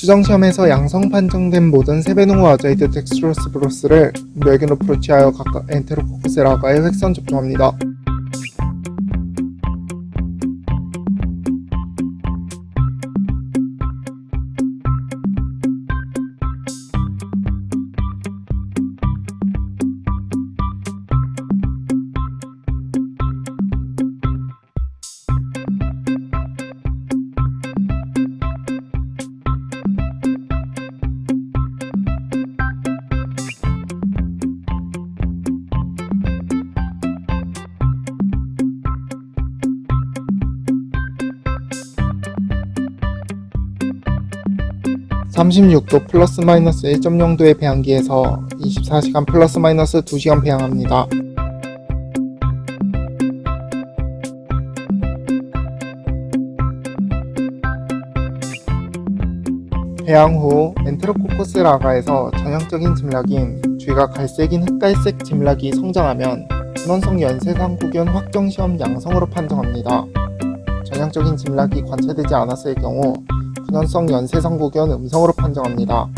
추정시험에서 양성 판정된 모든 세베농 아자이드 덱스트로스 브로스를 멸균으로 프로치하여 각각 엔테로코커스 라가에 획선 접종합니다. (36도) 플러스 마이너스 (1.0도의) 배양기에서 (24시간) 플러스 마이너스 (2시간) 배양합니다. 배양 후 엔테로코코스 라가에서 전형적인 짐락인 쥐가 갈색인 흑갈색 짐락이 성장하면 분원성 연쇄상구균 확정시험 양성으로 판정합니다. 전형적인 짐락이 관찰되지 않았을 경우 분원성 연쇄상구균 음성으로 판정합니다.